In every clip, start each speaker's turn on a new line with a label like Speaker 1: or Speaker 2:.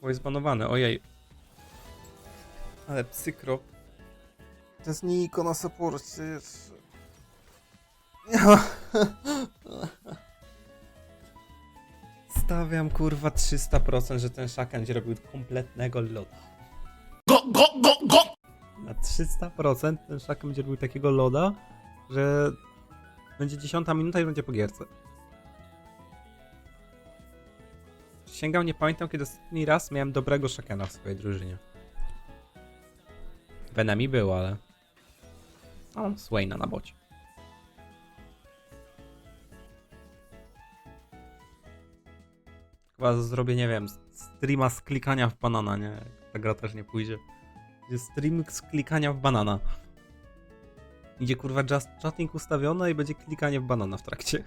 Speaker 1: Chyba jest banowany, ojej. Ale psykro.
Speaker 2: To jest Niko na supporcie jeszcze.
Speaker 1: Stawiam kurwa 300%, że ten szakan będzie robił kompletnego loda. Na 300% ten szakan będzie robił takiego loda, że będzie 10 minuta i będzie po gierce. Sięgam, nie pamiętam kiedy ostatni raz miałem dobrego szakena w swojej drużynie. Venemi był, ale... O, Swaina na bocie. Chyba zrobię, nie wiem, streama z klikania w banana, nie? Ta gra też nie pójdzie. Będzie stream z klikania w banana. Idzie kurwa just chatting ustawione i będzie klikanie w banana w trakcie.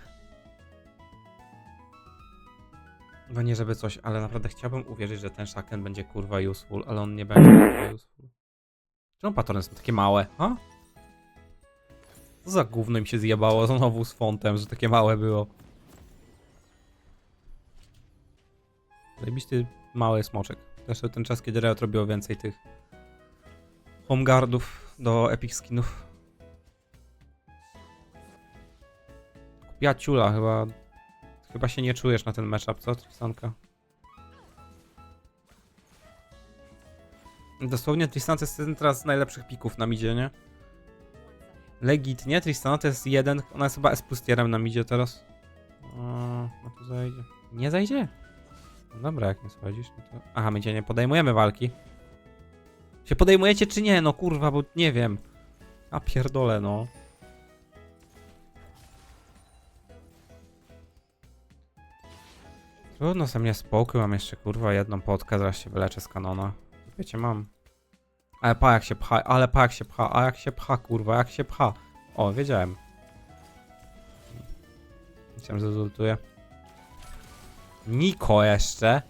Speaker 1: No nie żeby coś, ale naprawdę chciałbym uwierzyć, że ten Shaken będzie kurwa useful, ale on nie będzie kurwa useful. Czemu patrony są takie małe, ha? Co za gówno im się zjebało znowu z fontem, że takie małe było. Zajebisty mały smoczek. Też ten czas, kiedy Riot robiło więcej tych homeguardów do epic skinów. Kupiła ciula, chyba chyba się nie czujesz na ten matchup, co Tristanka? Dosłownie Tristan to jest jeden teraz z najlepszych pików na midzie, nie? Legit, nie? Tristana to jest jeden, ona jest chyba S plus tierem na midzie teraz. No tu zajdzie. Nie zajdzie? No dobra, jak nie schodzisz, no to... Aha, my cię nie podejmujemy walki. Się podejmujecie czy nie? No kurwa, bo nie wiem. A pierdolę, no. Trudno ze mnie spokój, mam jeszcze kurwa jedną potkę, zaraz się wyleczę z kanona. Wiecie, mam. Ale pa jak się pcha, ale pa jak się pcha, a jak się pcha, kurwa, jak się pcha. O, wiedziałem. Myślałem, że. Niko jeszcze.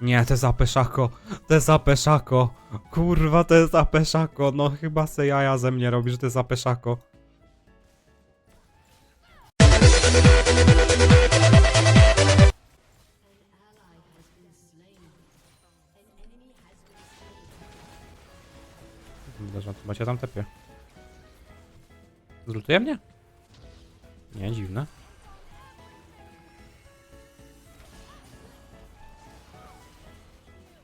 Speaker 1: Nie, to jest apeszako. To jest apeszako. Kurwa, to jest apeszako. No chyba se jaja ze mnie robi, że to jest apeszako. Wydarza, chyba cię tam tepie. Zlutuje mnie? Nie, dziwne.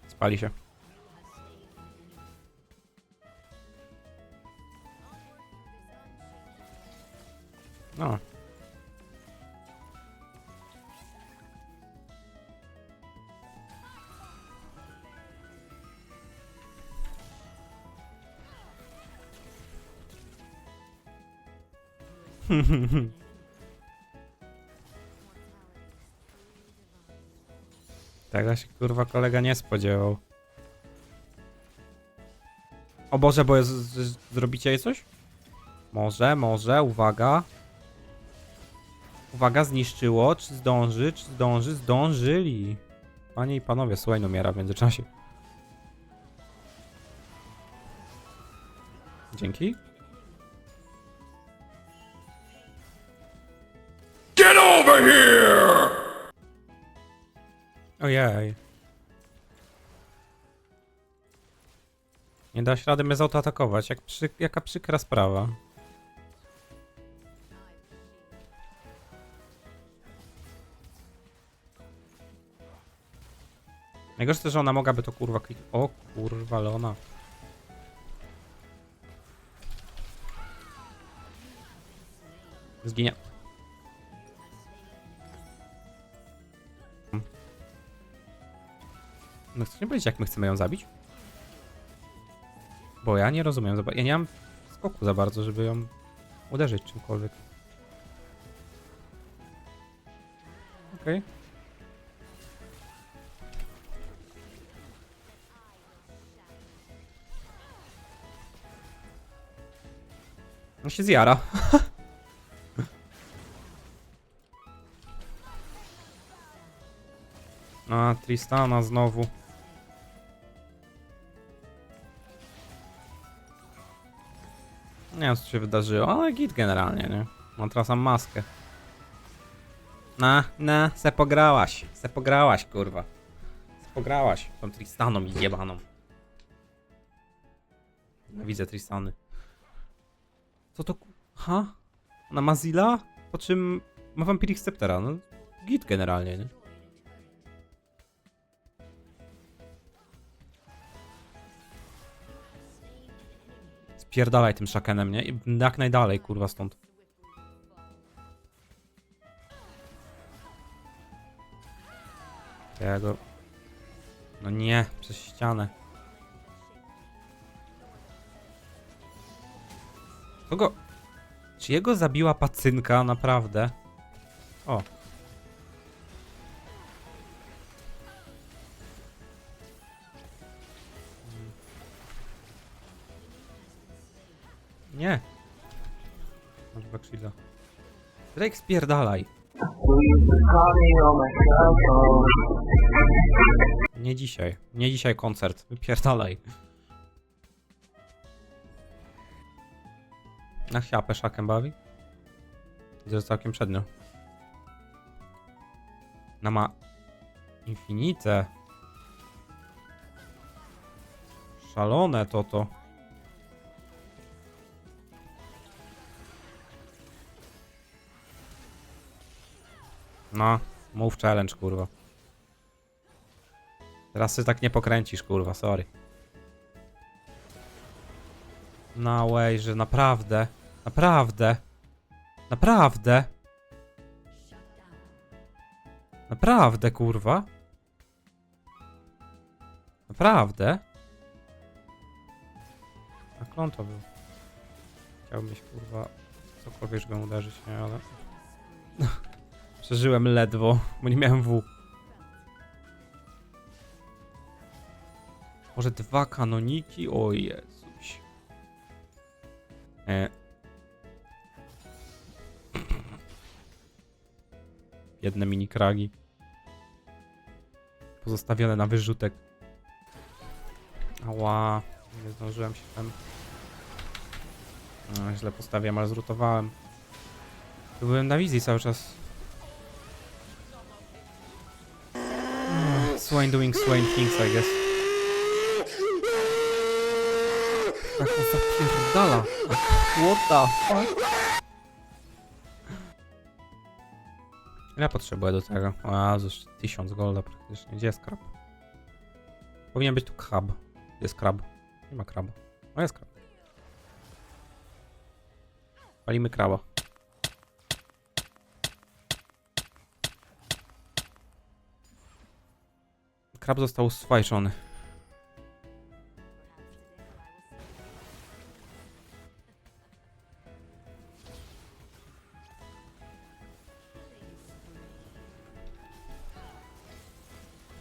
Speaker 1: Spali się. Tego się kurwa kolega nie spodziewał. O Boże, bo jest, z, zrobicie jej coś? Może, może, uwaga. Uwaga, zniszczyło. Czy zdąży, czy zdąży? Zdążyli. Panie i panowie, Swain umiera w międzyczasie. Dzięki.
Speaker 3: Get over here!
Speaker 1: Ojej. Nie da się rady mnie zautoatakować. Jak przy, jaka przykra sprawa. Najgorsze że ona mogłaby to kurwa klik... O kurwa, Leona. Zginie. No chcesz mi powiedzieć, jak my chcemy ją zabić? Bo ja nie rozumiem. Ja nie mam skoku za bardzo, żeby ją uderzyć czymkolwiek. Okej. No się zjara. A, Tristana znowu. Nie wiem, co się wydarzyło, ale git generalnie, nie? Mam teraz mam maskę. Na, na, se pograłaś. Se pograłaś, kurwa. Se pograłaś tą Tristaną jebaną. Widzę Tristany. Co to. Ha? Na Mazila? Po czym ma Vampiric Sceptera, no git generalnie, nie? Spierdalaj tym szakenem, nie? I jak najdalej, kurwa, stąd. Ja go... No nie, przez ścianę. Kogo... Czy jego zabiła pacynka, naprawdę? O. Nie. Masz Backshielda. Drake spierdalaj. Nie dzisiaj. Nie dzisiaj koncert. Wypierdalaj. Na chiapę szakem bawi? Widzę, że całkiem przednio. Na ma... Infinite. Szalone to to. No, move challenge, kurwa. Teraz ty tak nie pokręcisz, kurwa, sorry. No way, że naprawdę, naprawdę, naprawdę, naprawdę, kurwa. Naprawdę. A klon to był. Chciałbym mieć, kurwa, cokolwiek, żeby uderzyć, nie, ale... Przeżyłem ledwo, bo nie miałem W. Może dwa kanoniki? O Jezuś. E. Jedne mini kragi. Pozostawione na wyrzutek. Ała. Nie zdążyłem się tam. No, źle postawiłem, ale zrutowałem. Byłem na wizji cały czas. Swain doing Swain things, I guess. Tak on zapierdala. What the fuck? Ile potrzebuję do tego? A, już 1000 golda praktycznie. Gdzie jest krab? Powinien być tu krab. Jest krab. Nie ma kraba. O, jest krab. Palimy kraba. Krab został sfajczony.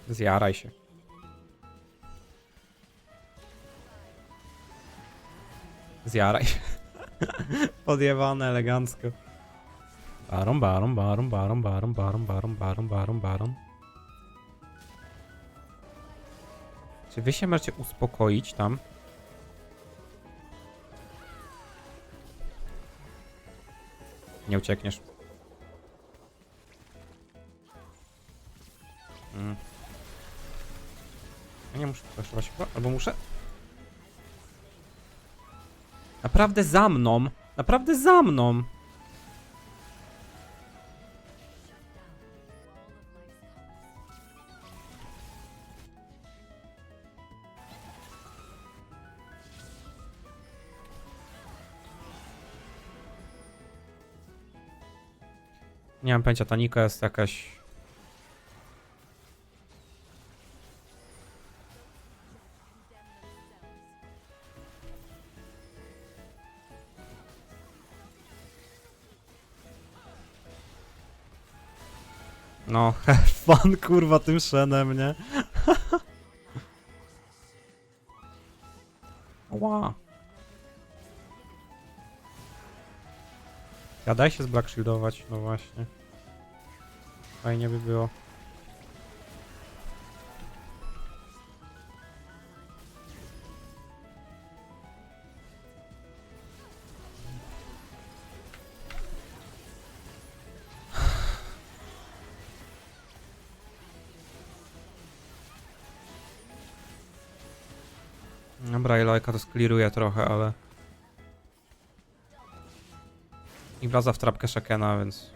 Speaker 1: Zjaraj się. Zjaraj się. Podjebane elegancko. Baron, baron, baron, baron, baron, baron, baron, baron, baron, Czy wy się możecie uspokoić tam? Nie uciekniesz. Mm. Nie muszę flashować chyba, albo muszę? Naprawdę za mną! Naprawdę za mną! Nie mam pojęcia, Tanika jest jakaś... No, have fun, kurwa, tym szenem, nie? A daj się zblack shieldować, no właśnie. Fajnie by było. Dobra, Ilajka to skliruje trochę, ale... Wraca w trapkę Shakena, więc...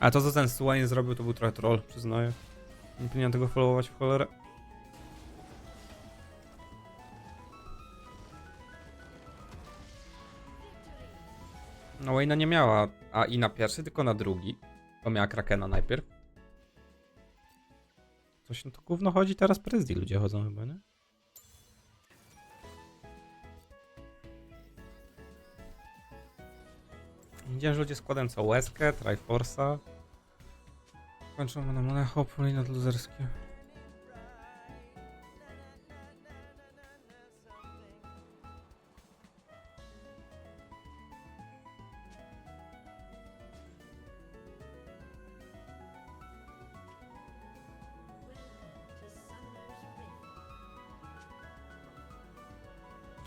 Speaker 1: Ale to, co ten Swain zrobił, to był trochę troll, przyznaję. Nie powinienem tego followować w cholerę. No Wayna nie miała a i na pierwszy, tylko na drugi. Bo miała Krakena najpierw. Coś no to gówno chodzi, teraz Prezdi ludzie chodzą chyba, nie? Widziałem, że ludzie składają co łezkę, Triforce'a. Kończą na monę hopful i nadluzerskie.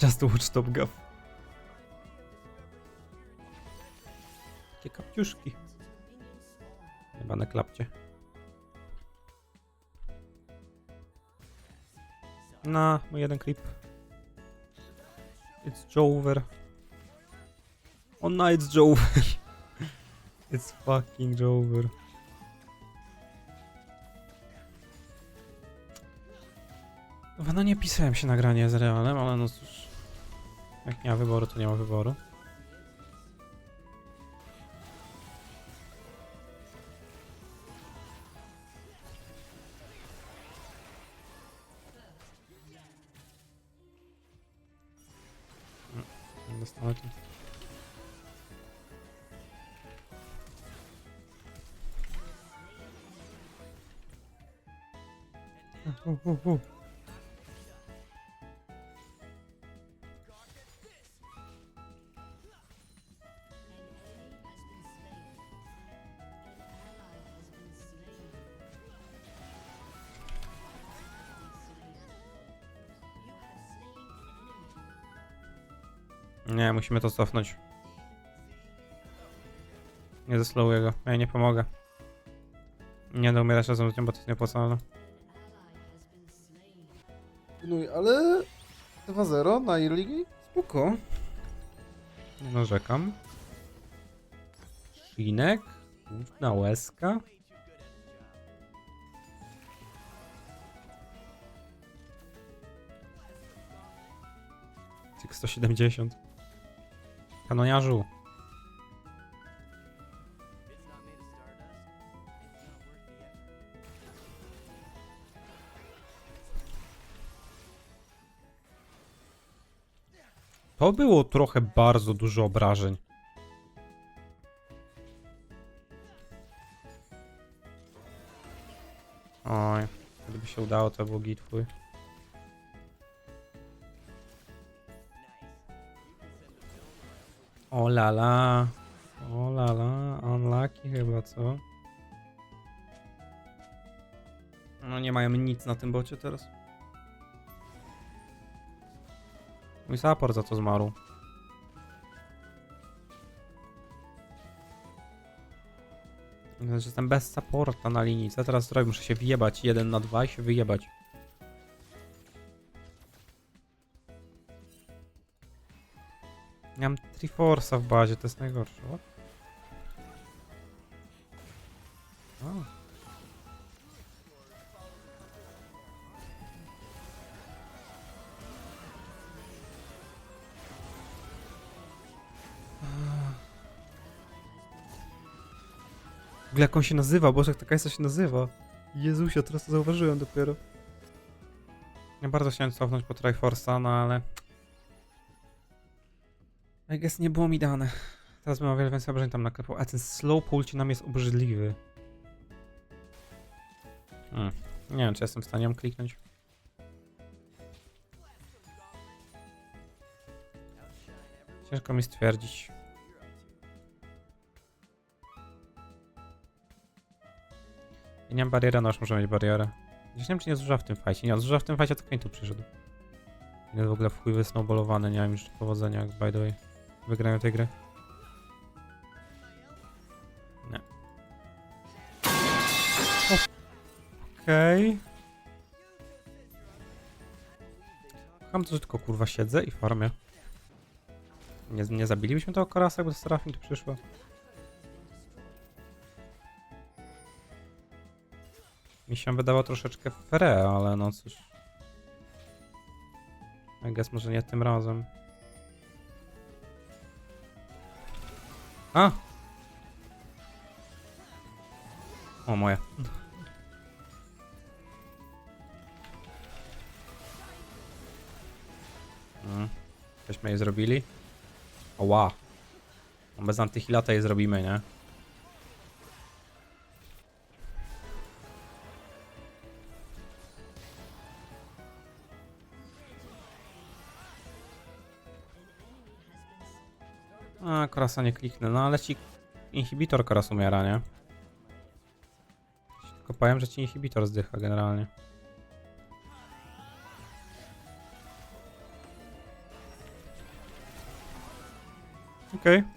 Speaker 1: Just watch Top Gaff. Kapciuszki. Chyba na klapcie. Na, mój jeden klip. It's Jover. O no, it's Jover. it's fucking Jover. No nie pisałem się nagranie z Realem, ale no cóż. Jak nie ma wyboru, to nie ma wyboru. Mm, Dostanę tu. Uh, musimy to cofnąć. Nie zeslowuję go. Ja nie pomogę. Nie będę umierać razem z nią, bo to jest nieopłacalne.
Speaker 2: No i- ale 2-0 na Irligi?
Speaker 1: Spoko. Nie narzekam. Shinek. Na łezka. Cyk 170. Kanoniarzu. To było trochę bardzo dużo obrażeń. Oj, gdyby się udało, to był git twój. O la la. O la la. Unlucky chyba, co? No nie mają nic na tym bocie teraz. Mój support za to zmarł. Znaczy, jestem bez supporta na linii. Co teraz zrobię? Muszę się wyjebać. Jeden na dwa i się wyjebać. Triforce'a w bazie, to jest najgorsze. O. W ogóle jak on się nazywa, Boże, jak taka jest, się nazywa. Jezusia, teraz to zauważyłem dopiero. Ja bardzo chciałem cofnąć po Triforce'a, no ale... I guess nie było mi dane. Teraz bym o wiele więcej obrażeń tam naklepał. A ten slow pulci nam jest obrzydliwy. Hmm. Nie wiem, czy jestem w stanie ją kliknąć. Ciężko mi stwierdzić. Ja nie mam bariery, no już muszę mieć barierę. Gdzieś nie wiem, czy nie zużyła w tym fajcie. Nie, zużyła w tym fajcie, to tu przyszedł. Jest w ogóle w chuj wysnowballowany, nie mam już powodzenia, by the way. Wygrają tej gry. Nie. Okej. czekam, to że tylko kurwa siedzę i farmię. Nie, nie zabilibyśmy tego Korasa, jakby Serafin tu przyszła? Mi się wydało troszeczkę fre, ale no cóż. I guess może nie tym razem. A! O, moje. Mm. Żeśmy je zrobili? Oła. No Bez antyhilata je zrobimy, nie? A, Korasa nie kliknę, no ale ci inhibitor Koras umiera, nie? Tylko powiem, że ci inhibitor zdycha generalnie. Okej. Pojechał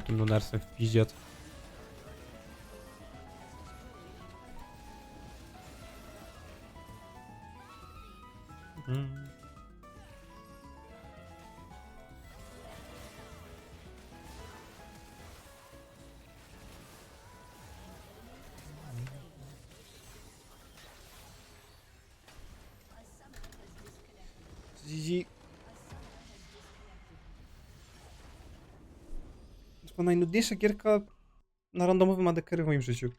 Speaker 1: tym lunersem w piździet. Mm.
Speaker 2: GG. Była najnudniejsza gierka na randomowym adekery w moim życiu.